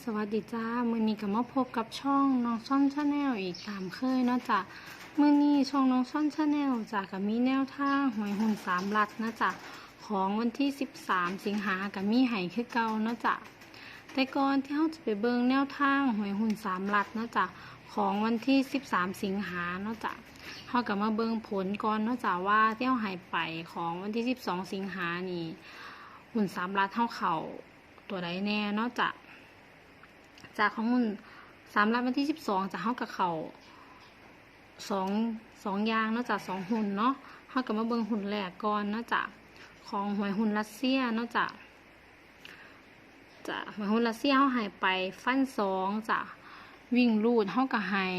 สวัสดีจ้า มือนี้ก็มาพบกับช่องน้องซ่อนชาแนลอีกตามเคยเนาะจ้ะมือนี้ช่องน้องซ่อนชาแนลจ้ะก็มีแนวทางหวยหุ่นสามลัดนะจ้ะของวันที่ 13 สิงหากับมีไห้คือเก่าเนาะจ้ะแต่ก่อนที่เราจะไปเบิ่งแนวทางหวยหุ่นสามลัดเนาะจ้ะของวันที่ 13 สิงหาเนาะจ้ะเราก็มาเบิ่งผลก่อนเนาะจ้ะว่าที่เราหายไปของวันที่ 12 สิงหานี่หุ่นสามลัดเท่าเขาตัวใดแน่เนาะจ้ะ จากของมุนสามรัฐวันที่สิบสองจะเข้ากับเขาสองสองยางนอกจากสองหุ่นเนาะเข้ากับมาเบิงหุ่นแรกก่อนนอกจากของหวยหุ่นรัสเซียนอกจากจะหวยหุ่นรัสเซียเขาหายไปฟันสองจะวิ่งรูดเขากับหาย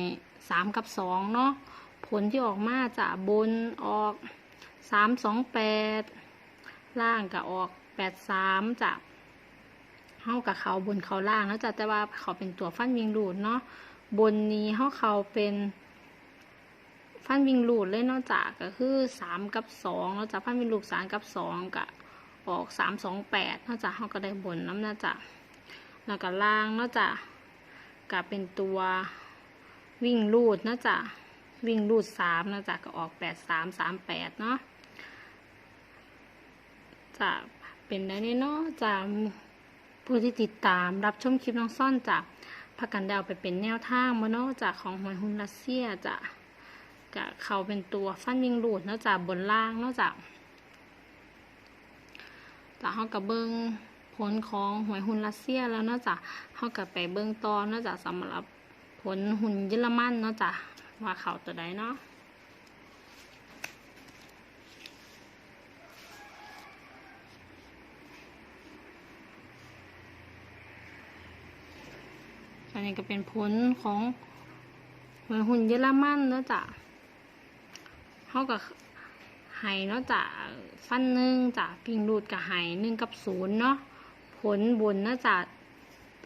สามกับสองเนาะผลที่ออกมาจะบนออกสามสองแปดล่างกับออกแปดสามจะ เฮากับเขาบนเขาล่างแล้วจะแต่ว่าเขาเป็นตัวฟันวิงรูดเนาะบนนี้เฮาเขาเป็นฟันวิงรูดเลยนาะจ้ะก็คือสามกับสองแล้วจ้ะฟันวิงรูดสามกับสองกับออกสามสองแปดนาะจ้ะเฮาก็ได้บนน้ำนะจ้ะแล้วก็ล่างนาะจ้ะก็เป็นตัววิ่งรูดนะจ้ะวิ่งรูดสามนะจ้ะก็ออกแปดสามสามแปดเนาะจะเป็นได้เนาะจะ ผู้ที่ติดตามรับชมคลิปน้องซ่อนจากพักกันดาไปเป็นแนวทางมาเนจากของหวยฮุนรัสเซียจะกะเขาเป็นตัวฟันวิงรูดนาะจากบนล่างนาะจากจากเขากับเบิงผลของหวยฮุนรัสเซียแล้วนาะจากเขากับไปเบิงตอนนาะจากสำหรับผลหุ่นเยอรมันนาะจากว่าเขาตัวใดเนาะ อันนี้ก็เป็นผลของหวยหุ่นเยอรมันเนาะจ้ะเขากับไห้เนาะจ้ะฟันหนึ่งจ้ะปิงรูดกับไห้หนึ่งกับศูนย์เนาะผลบนเนาะจ้ะ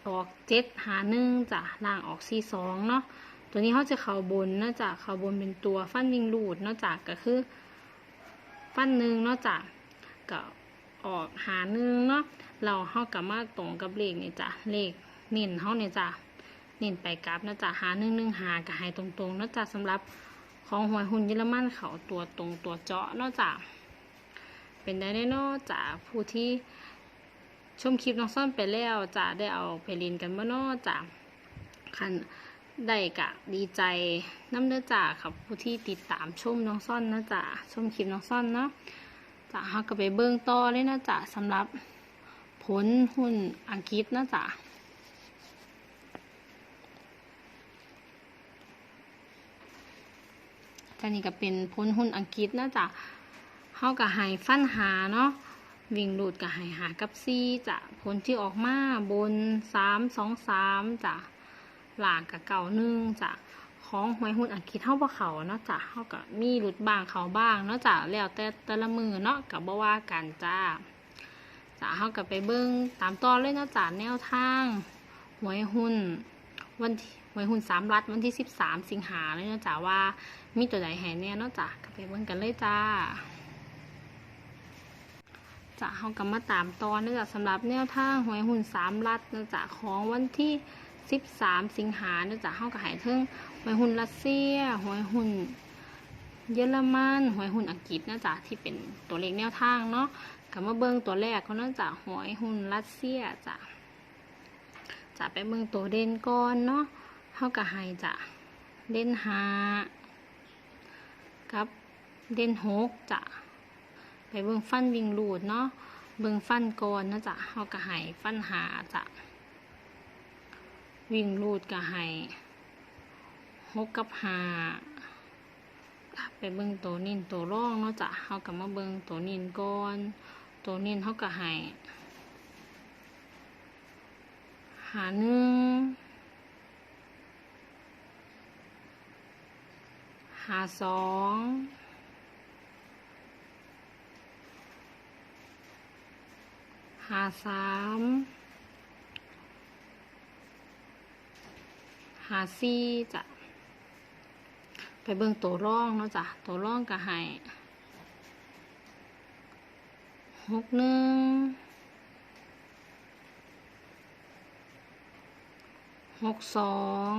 ออกเจ็ดหาหนึ่งจ้ะล่างออกสี่สองเนาะตัวนี้เขาจะเข่าบนเนาะจ้ะเข่าบนเป็นตัวฟันวิงรูดเนาะจ้ะก็คือ ฟันหนึ่งเนาะจ้ะก็ออกหาหนึ่งเนาะเราเข้ากับมาตรงกับเลขนี่จ้ะเลขเน้นเขาเนี่ยจ้ะ เน้นไปกราฟนะจ๊ะหาหนึ่งหนึ่งหากับหายตรงๆนะจ๊ะสำหรับของหวยหุ่นเยอรมันเขาตัวตรงตัวเจาะนอกจากเป็นได้แน่นอจากผู้ที่ชมคลิปน้องซ่อนไปแล้วจะได้เอาไปเรียนกันเมื่อนอกจากคันได้กะดีใจน้ำเนื้อจ่าครับผู้ที่ติดตามชมน้องซ่อนนะจ๊ะชมคลิปน้องซ่อนเนาะจะฮักก็ไปเบิ้องต่อเลยนะจ๊ะสำหรับผลหุ้นอังกฤษนะจ๊ะ จานี่ก็เป็นพ้นหุ้นอังกฤษนะจ๊ะเฮากับหายฟันหาเนาะวิ่งหลุดกับหายหากับซีจ้ะผลที่ออกมาบนสามสองสามจ้ะหลางกับเก่าหนึ่งจ้ะของหวยหุ้นอังกฤษเท่าบ่เขาเนาะจ้ะเฮากับมีหลุดบ้างเขาบ้างเนาะจ้ะแล้วแต่แต่ละมือเนาะกับบ่ว่ากันจ้าจ้ะเฮากับไปเบิ่งตามต่อเลยเนาะจ้ะแนวทางหวยหุ้น วันหวยหุ้นสามรัฐวันที่สิบสามสิงหาเลยเนาะจ้ะว่ามีตัวใดแห่เนี่ยเนาะจ้ะก็ไปเบิ่งกันเลยจ้าจะเฮากำมาตามตอนเนาะจ้ะสำหรับแนวทางหวยหุ่นสามลัดเนาะจ้ะของวันที่13สิงหาเนาะจ้ะเฮาก็หายถึงหวยหุ่นรัสเซียหวยหุ่นเยอรมันหวยหุ่นอังกฤษเนาะจ้ะที่เป็นตัวเลขแนวทางเนาะก็มาเบิ่งตัวแรกเขาเนาะจ้ะหวยหุ่นรัสเซียจ้ะ จะไปเบิ่งตัวเด่นก่อนเนาะเฮาก็ให้จะเด่นหากับเด่นหกจะไปเบิ่งฟันวิ่งรูดเนาะเบิ่งฟันก่อนนะจ้ะเฮาก็ให้ฟันหาจ้ะวิ่งรูดก็ให้หกกับหาไปเบิ่งตัวนินตัวร่องเนาะจ้ะเฮาก็มาเบิ่งตัวนินก่อน ตัวนินเฮาก็ให้หาหนึ่งหาสองหาสามหาสี่จ้ะไปเบิ่งตัวร่องเนาะจ้ะตัวร่องก็ให้หกหนึ่ง หกสอง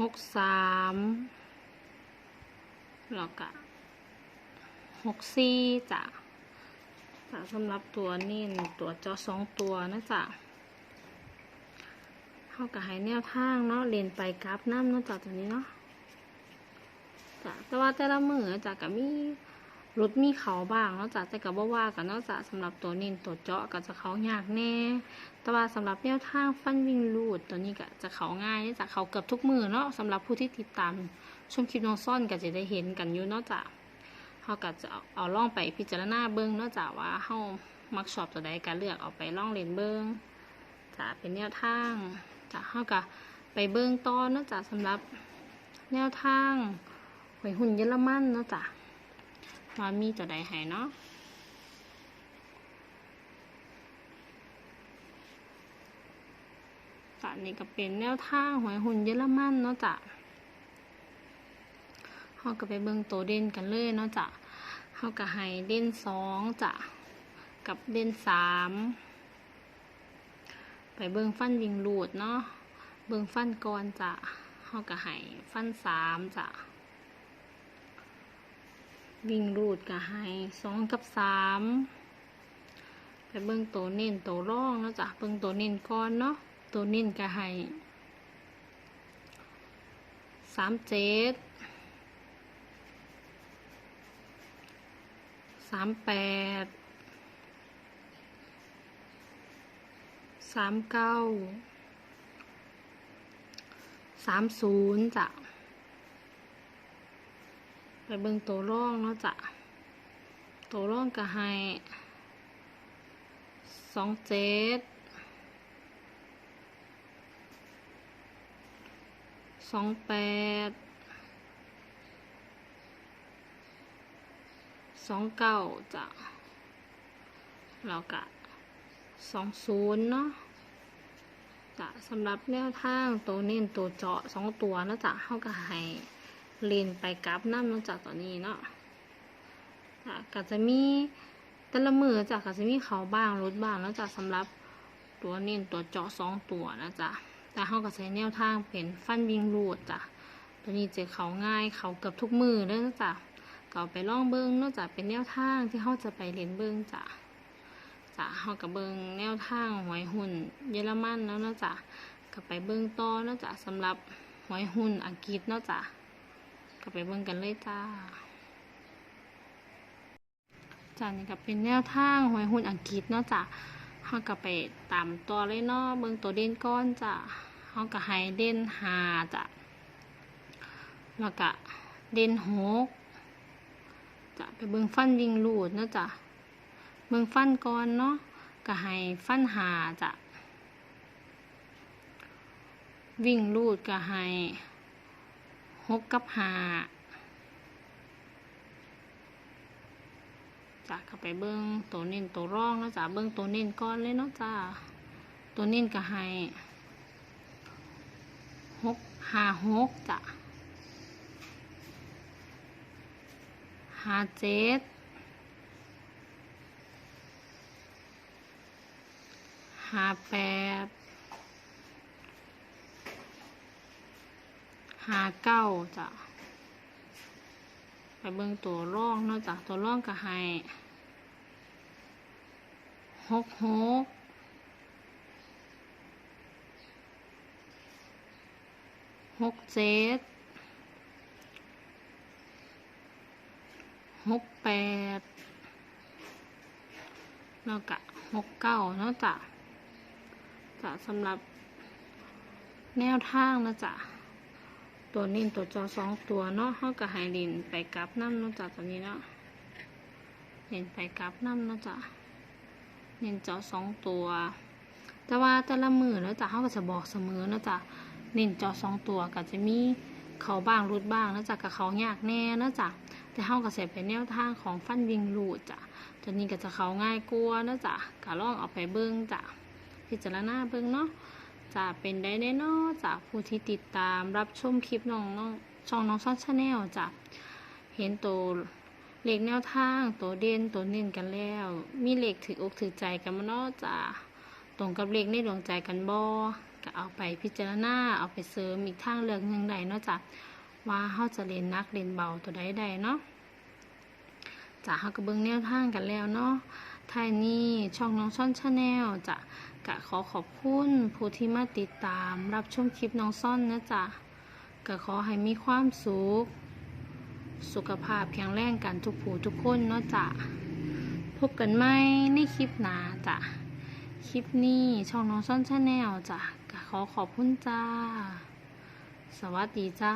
หกสามแล้วก็หกสี่จ้ะจ้ะสำหรับตัวนิ่นตัวจอสองตัวนะจ๊ะเข้ากับหายแนวทางเนาะเรียนไปกราฟน้ำเนาะจ้ะตัวนี้เนาะจ้ะแต่ว่าแต่ละมือจ้ะก็มี รถมีเขาบ้างเนาะจ้ะแต่ก็บ่าว่ากันเนาะจ้ะสำหรับตัวนินตัวเจาะก็จะเขายากแน่ แต่ว่าสำหรับแนวทางฟันวิ่งรูดตัวนี้ก็จะเขาง่ายจะเขาเกือบทุกมือเนาะสำหรับผู้ที่ติดตามชมคลิปน้องซ่อนก็จะได้เห็นกันอยู่เนาะจ้ะเขาก็จะเอาล่องไปพิจารณาเบิ้งเนาะจ้ะว่าเขามักชอบตัวใดก็เลือกเอาไปล่องเรียนเบิ้งจะเป็นแนวทางจะเขาก็ไปเบิ้งต่อเนาะจ้ะสำหรับแนวทางหวยหุ่นเยอรมันเนาะจ้ะ ว่ามีตัวใดให้เนาะจ้ะนี่ก็เป็นแนวทางหวยหุ่นเยอรมันเนาะจ้ะเฮาก็ไปเบิ่งตัวเด่นกันเลยเนาะจ้ะเฮาก็ให้เด่นสองจ้ะ กับเด่นสามไปเบิ่งฟันวิงรูดเนาะ เบิ่งฟันก่อนจ้ะเฮาก็ให้ฟันสามจ้ะ วิ่งรูดก็ให้สองกับสามไปเบิ่งตัวเน้นตัวร่องเนาะจ้ะเบิ่งตัวเน้นก่อนเนาะตัวเนิ่นก็ให้สามเจ็ดสามแปดสามเก้าสามศูนย์จ้ะ ไปเบิ่งตัวร่องเนาะจ้ะตัวร่องก็ให้สองเจ็ดสองแปดสองเก้าจ้ะแล้วก็สองศูนย์เนาะจ้ะสำหรับแนวทางตัวเน้นตัวเจาะสองตัวเนาะจ้ะเข้ากับให้ เลนไปกราฟน้ำนาะจ้ะตัวนี้เนาะจะก็จะมีแต่ละมือจ้ะก็จะมีเขาบ้างรถบ้างแล้วจ้ะสำหรับตัวเน้นตัวเจาะสองตัวนะจ้ะแต่เขาก็ใช้แนวทางเป็นฟันวิงรูดจ้ะตัวนี้เจอเขาง่ายเขาเกือบทุกมือเด้อจ้ะก็ไปล่องเบิ้งนอกจากเป็นแนวทางที่เขาจะไปเรียนเบิ้งจ้ะจ้ะเขากับเบิ้งแนวทางหวยหุ่นเยอรมันแล้วนะจ้ะก็ไปเบิ้งต่อนาะจ้ะสำหรับหวยหุ่นอังกฤษนาะจ้ะก็ ไปเบิ้งกันเลยจ้าจ้ะนี่ก็เป็นแนวทางหวยหุ่นอังกฤษเนาะจ้ะเขาก็ไปตามตัวเลยเนาะเบิ่งตัวเด่นก้อนจ้ะเขาก็ให้เด่นหาจ้ะแล้วก็เด่นหกจ้ะไปเบิ่งฟันวิ่งลูดเนาะจ้ะเบิ่งฟันก่อนเนาะก็ให้ฟันหาจ้ะวิ่งลูดก็ให้ หกกับหาจ้ะก็ไปเบิ้งตัวเน้นตัวร่องแล้วจ้ะเบิ้งตัวเน้นก้อนเลยเนาะจ้ะตัวเน้นก็ให้หกห้าหกจ้ะห้าเจ็ดห้าแปด หาเก้าจ้ะไปเบิ่งตัวร่องเนอกจากตัวร่องก็ให้หกหกหกเจ็ดหกแปดแล้วก็หกเก้าเนาะจ้ะจะสำหรับแนวทางนะจ๊ะ ตัวนิ่ตัวจอสองตัวเนาะเขากับไฮลินไปกลับน้ำเนาะจ้ะตัวนี้เนาะเน้นไปกลับน้ำเนาะจ้ะเน้นจอสองตัว แต่ว่าแต่ละมือเนาะจ้ะเขาก็จะบอกเสมอเนาะจ้ะเน้นจอสองตัวก็จะมีเขาบ้างรุดบ้างเนาะจ้ะกับเขายากแน่เนาะจ้ะแต่เขาก็เสเป็นแนวทางของฟันวิงรูดจ้ะตัวนี้ก็จะเขาง่ายกลัวเนาะจ้ะก็ลองเอาไปเบิ้งจ้ะพิจารณาเบิ้งเนาะ จะเป็นได้แน่นอนจากผู้ที่ติดตามรับชมคลิปน้องน้องช่องน้องซ่อนชาแนลจะเห็นตัวเลขแนวทางตัวเด่นตัวเน้นกันแล้ว มีเลขถืออกถือใจกันมาเนาะจ้ะตรงกับเลขในดวงใจกันบ่ก็เอาไปพิจารณาเอาไปเสริมอีกทางเลือกหนึ่งใดเนาะจ้ะว่าเฮาจะเล่นนักเล่นเบาตัวใดใดเนาะจ้ะเฮาก็เบิ่งแนวทางกันแล้วเนาะท้ายนี้ช่องน้องซ่อนชาแนลจะ กะขอขอบคุณผู้ที่มาติดตาม รับชมคลิปน้องซ่อนนะจ๊ะก็ขอให้มีความสุข สุขภาพแข็งแรงกันทุกผู้ทุกคนเนาะจ้ะพบกันไหมในคลิปหน้าจ้ะคลิปนี้ช่องน้องซ่อนชาแนลจ้ะก็ขอขอบคุณจ้า สวัสดีจ้า